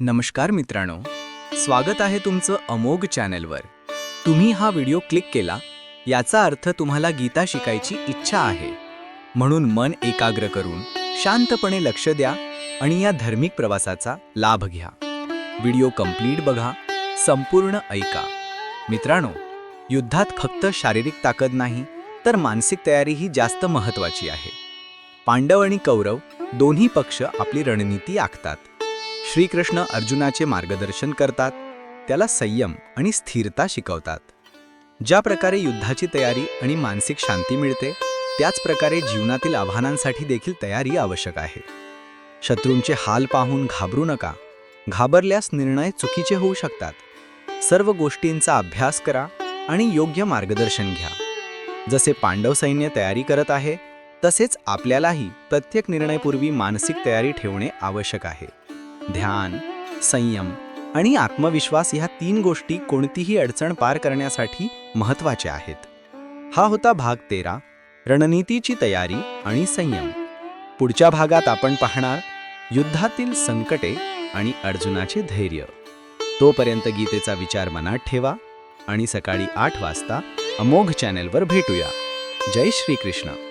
नमस्कार मित्रांनो. स्वागत आहे तुमचं अमोघ चॅनेलवर. तुम्ही हा व्हिडिओ क्लिक केला याचा अर्थ तुम्हाला गीता शिकायची इच्छा आहे. म्हणून मन एकाग्र करून शांतपणे लक्ष द्या आणि या धार्मिक प्रवासाचा लाभ घ्या. व्हिडिओ कंप्लीट बघा संपूर्ण ऐका. मित्रांनो युद्धात फक्त शारीरिक ताकद नाही तर मानसिक तयारीही जास्त महत्त्वाची आहे. पांडव आणि कौरव दोन्ही पक्ष आपली रणनीती आखतात. श्रीकृष्ण अर्जुनाचे मार्गदर्शन करतात त्याला संयम आणि स्थिरता शिकवतात. ज्या प्रकारे युद्धाची तयारी आणि मानसिक शांती मिळते त्याच प्रकारे जीवनातील आव्हानांसाठी देखील तयारी आवश्यक आहे. शत्रूंचे हाल पाहून घाबरू नका. घाबरल्यास निर्णय चुकीचे होऊ शकतात. सर्व गोष्टींचा अभ्यास करा आणि योग्य मार्गदर्शन घ्या. जसे पांडव सैन्य तयारी करत आहे तसेच आपल्यालाही प्रत्येक निर्णयपूर्वी मानसिक तयारी ठेवणे आवश्यक आहे. ध्यान संयम आणि आत्मविश्वास ह्या तीन गोष्टी कोणतीही अडचण पार करण्यासाठी महत्त्वाच्या आहेत. हा होता भाग तेरा रणनीतीची तयारी आणि संयम. पुढच्या भागात आपण पाहणार युद्धातील संकटे आणि अर्जुनाचे धैर्य. तोपर्यंत गीतेचा विचार मनात ठेवा आणि सकाळी आठ वाजता अमोघ चॅनेलवर भेटूया. जय श्रीकृष्ण.